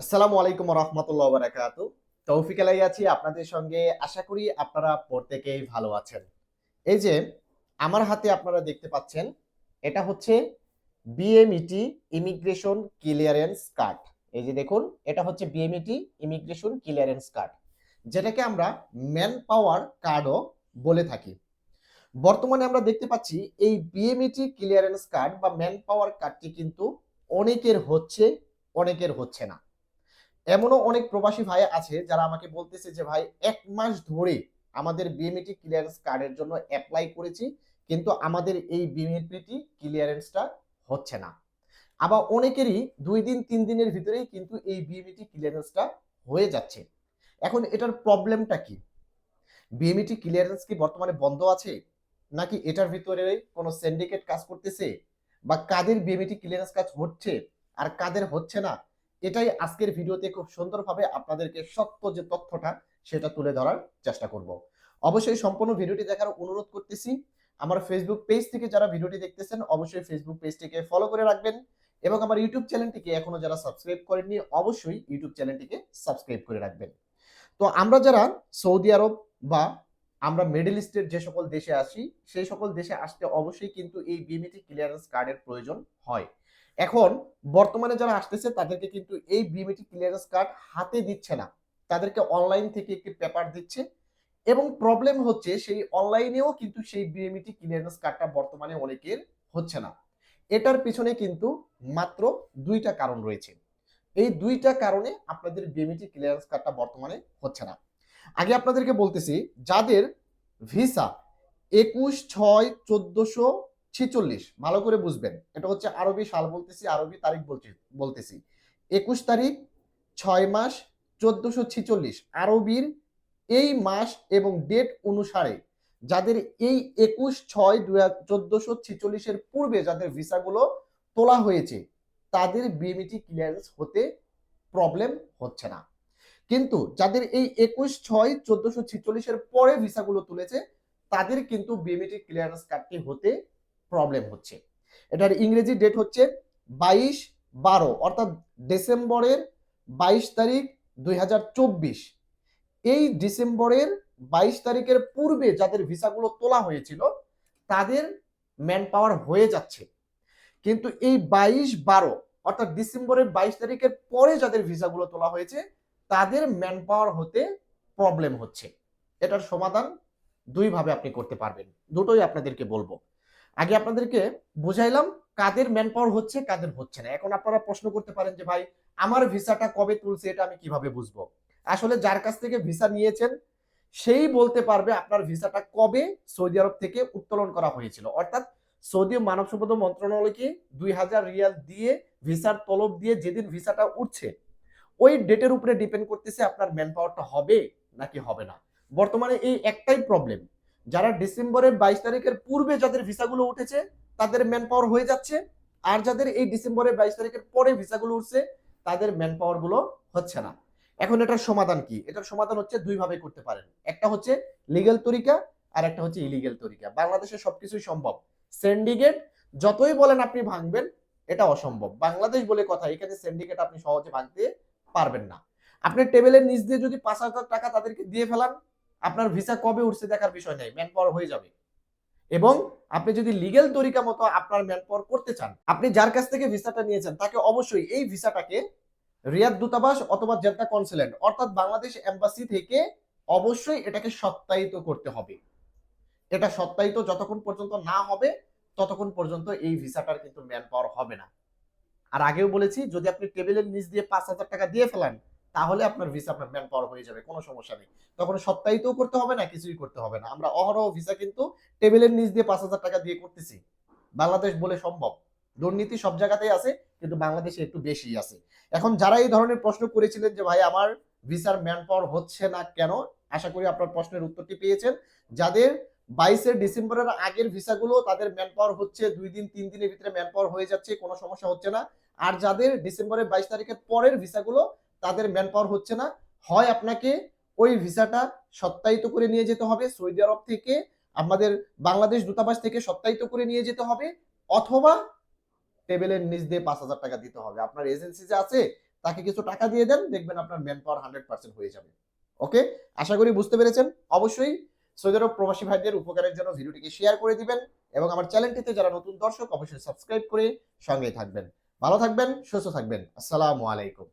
আসসালামু আলাইকুম রহমতুল্লাহ বারাকাতু তৌফিক আলাই আছি আপনাদের সঙ্গে। আশা করি আপনারা প্রত্যেকেই ভালো আছেন। এই যে, আমার হাতে আপনারা দেখতে পাচ্ছেন, এটা হচ্ছে বিএমইটি ইমিগ্রেশন ক্লিয়ারেন্স কার্ড এই যে দেখুন, এটা হচ্ছে বিএমইটি ইমিগ্রেশন ক্লিয়ারেন্স কার্ড যেটাকে আমরা ম্যান পাওয়ার কার্ডও বলে থাকি। বর্তমানে আমরা দেখতে পাচ্ছি, এই বিএমইটি ক্লিয়ারেন্স কার্ড বা ম্যান পাওয়ার কার্ডটি কিন্তু অনেকের হচ্ছে অনেকের হচ্ছে না। এমনও অনেক প্রবাসী ভাই আছে যারা আমাকে বলতেছে যে, ভাই, এক মাস ধরে আমাদের বিএমইটি ক্লিয়ারেন্স কার্ডের জন্য অ্যাপ্লাই করেছি, কিন্তু আমাদের এই বিএমইটি ক্লিয়ারেন্সটা হচ্ছে না। আবার অনেকেরই দুই দিন, তিন দিনের ভিতরেই কিন্তু এই বিএমইটি ক্লিয়ারেন্সটা হয়ে যাচ্ছে। এখন এটার প্রবলেমটা কি? বিএমইটি ক্লিয়ারেন্স কি বর্তমানে বন্ধ আছে? নাকি এটার ভিতরে কোনো সিন্ডিকেট কাজ করতেছে? বা কাদের বিএমইটি ক্লিয়ারেন্স কাজ হচ্ছে? আর কাদের হচ্ছে না? এটাই আজকের ভিডিওতে খুব সুন্দরভাবে আপনাদেরকে সত্য যে তথ্যটা, সেটা তুলে ধরার চেষ্টা করব। অবশ্যই সম্পূর্ণ ভিডিওটি দেখার অনুরোধ করতেছি। আমার ফেসবুক পেজ থেকে যারা ভিডিওটি দেখতেছেন, অবশ্যই ফেসবুক পেজটিকে ফলো করে রাখবেন এবং আমার ইউটিউব চ্যানেলটিকে এখনও যারা সাবস্ক্রাইব করেননি, অবশ্যই ইউটিউব চ্যানেলটিকে সাবস্ক্রাইব করে রাখবেন। তো আমরা যারা সৌদি আরব বা আমরা মিডল ইস্টের যে সকল দেশে আসি সেই সকল দেশে আসতে অবশ্যই কিন্তু এই বিএমইটি ক্লিয়ারেন্স কার্ডের প্রয়োজন হয়। এখন বর্তমানে যারা আসতেছে, তাদেরকে কিন্তু এই বিএমইটি ক্লিয়ারেন্স কার্ড হাতে দিচ্ছে না। তাদেরকে অনলাইন থেকে একটি পেপার দিচ্ছে এবং প্রবলেম হচ্ছে সেই অনলাইনেও কিন্তু সেই বিএমইটি ক্লিয়ারেন্স কার্ডটা বর্তমানে অনেকের হচ্ছে না। এটার পিছনে কিন্তু মাত্র দুইটা কারণ রয়েছে। এই দুইটা কারণে আপনাদের বিএমইটি ক্লিয়ারেন্স কার্ডটা বর্তমানে হচ্ছে না। আগে আপনাদেরকে বলতেছি, যাদের ভিসা একুশ ছয় চোদ্দশো ছিচল্লিশ, ভালো করে বুঝবেন। এটা হচ্ছে আরবি সাল বলতেছি, আরবি তারিখ বলছি বলতেছি। একুশ তারিখ, ছয় মাস, চোদ্দশো ছিচল্লিশ। আরবির এই মাস এবং ডেট অনুসারে যাদের এই একুশ, ছয়, দুই চোদ্দশো ছিচল্লিশের পূর্বে যাদের ভিসাগুলো তোলা হয়েছে, তাদের বিএমইটি ক্লিয়ারেন্স হতে প্রবলেম হচ্ছে না। কিন্তু যাদের এই একুশ, ছয়, চোদ্দশো ছিচল্লিশের পরে ভিসাগুলো তুলেছে, তাদের কিন্তু বিএমইটি ক্লিয়ারেন্স কার্ডটি হতে প্রবলেম হচ্ছে। এটার ইংরেজি ডেট হচ্ছে বাইশ বারো, অর্থাৎ ডিসেম্বরের বাইশ তারিখ দুই হাজার চব্বিশ। এই ডিসেম্বরের বাইশ তারিখের পূর্বে যাদের ভিসাগুলো তোলা হয়েছিল, তাদের ম্যান পাওয়ার হয়ে যাচ্ছে। কিন্তু এই বাইশ বারো, অর্থাৎ ডিসেম্বরের বাইশ তারিখের পরে যাদের ভিসাগুলো তোলা হয়েছে, তাদের ম্যান পাওয়ার হতে প্রবলেম হচ্ছে। এটার সমাধান দুইভাবে আপনি করতে পারবেন। দুটোই আপনাদেরকে বলব। আগে আপনাদেরকে বুঝাইলাম কাদের ম্যান পাওয়ার হচ্ছে, কাদের হচ্ছে না। এখন আপনারা প্রশ্ন করতে পারেন যে, ভাই, আমার ভিসাটা কবে তুলছে, এটা আমি কীভাবে বুঝব? আসলে যার কাছ থেকে ভিসা নিয়েছেন, সেই বলতে পারবে আপনার ভিসাটা কবে সৌদি আরব থেকে উত্তোলন করা হয়েছিল। অর্থাৎ সৌদি মানব সম্পদ মন্ত্রণালয়কে দুই হাজার রিয়াল দিয়ে ভিসার তলব দিয়ে যেদিন ভিসাটা উঠছে, ওই ডেটের উপরে ডিপেন্ড করতেছে আপনার ম্যান পাওয়ারটা হবে নাকি হবে না। বর্তমানে এই একটাই প্রবলেম যারা ডিসেম্বরের বাইশ তারিখের পূর্বে যাদের ভিসাগুলো উঠেছে, তাদের ম্যান পাওয়ার হয়ে যাচ্ছে। আর যাদের এই ডিসেম্বরের বাইশ তারিখের পরে ভিসাগুলো উঠছে, তাদের ম্যান পাওয়ারগুলো হচ্ছে না। এখন এটার সমাধান কি? এটার সমাধান হচ্ছে দুই ভাবে করতে পারেন। একটা হচ্ছে লিগেল তরিকা, আর একটা হচ্ছে ইলিগেল তরিকা। বাংলাদেশে সবকিছুই সম্ভব। সিন্ডিকেট যতই বলেন আপনি ভাঙবেন, এটা অসম্ভব। বাংলাদেশ বলে কথা, এখানে সিন্ডিকেট আপনি সহজে ভাঙতে পারবেন না। আপনি টেবিলের নিচ দিয়ে যদি পাঁচ হাজার টাকা তাদেরকে দিয়ে ফেলান আপনার ভিসা কবে উঠছে দেখার বিষয় নেই ম্যান পাওয়ার হয়ে যাবে। এবং আপনি যদি লিগেল তরিকা মতো আপনার ম্যান পাওয়ার করতে চান, আপনি যার কাছ থেকে ভিসাটা নিয়েছেন, তাকে অবশ্যই এই ভিসাটাকে রিয়াদ দূতাবাস অথবা জেদ্দা কনসুলেট, অর্থাৎ বাংলাদেশ এম্বাসি থেকে অবশ্যই এটাকে সত্যায়িত করতে হবে। এটা সত্যায়িত যতক্ষণ পর্যন্ত না হবে, ততক্ষণ পর্যন্ত এই ভিসাটার কিন্তু ম্যান পাওয়ার হবে না। আর আগেও বলেছি, যদি আপনি টেবিলের নিচ দিয়ে পাঁচ হাজার টাকা দিয়ে ফেলান তাহলে আপনার ভিসা আপনার ম্যান পাওয়ার হয়ে যাবে, কোনো সমস্যা নেই। তখন সত্যায়িতও করতে হবে না, কিছুই করতে হবে না। আমরা অহরহ ভিসা কিন্তু টেবিলের নিচ দিয়ে পাঁচ হাজার টাকা দিয়ে করতেছি। বাংলাদেশ বলে সম্ভব। দুর্নীতি সব জায়গাতেই আছে, কিন্তু বাংলাদেশে একটু বেশি আছে। এখন যারা এই ধরনের প্রশ্ন করেছিলেন যে, ভাই, আমার ভিসার ম্যান পাওয়ার হচ্ছে না কেন? আশা করি আপনার প্রশ্নের উত্তরটি পেয়েছেন। যাদের বাইশে ডিসেম্বরের আগের ভিসাগুলো তাদের ম্যান পাওয়ার হচ্ছে, দুই দিন, তিন দিনের ভিতরে ম্যান পাওয়ার হয়ে যাচ্ছে, কোনো সমস্যা হচ্ছে না। আর যাদের ডিসেম্বরের বাইশ তারিখের পরের ভিসাগুলো তাদের ম্যান পাওয়ার হচ্ছে না। হয় আপনাকে ওই ভিসাটা সত্যায়িত করে নিয়ে যেতে হবে, সৌদি আরব থেকে, আমাদের বাংলাদেশ দূতাবাস থেকে সত্যায়িত করে নিয়ে যেতে হবে, অথবা টেবিলের নিচ দিয়ে পাঁচ হাজার টাকা দিতে হবে। আপনার এজেন্সি যে আছে, তাকে কিছু টাকা দিয়ে দেন, দেখবেন আপনার ম্যান পাওয়ার হান্ড্রেড পার্সেন্ট হয়ে যাবে। ওকে আশা করি বুঝতে পেরেছেন। অবশ্যই সৌদি আরব প্রবাসী ভাইদের উপকারের জন্য ভিডিওটিকে শেয়ার করে দিবেন এবং আমার চ্যানেলটিতে যারা নতুন দর্শক, অবশ্যই সাবস্ক্রাইব করে সঙ্গেই থাকবেন। ভালো থাকবেন, সুস্থ থাকবেন। আসসালামু আলাইকুম।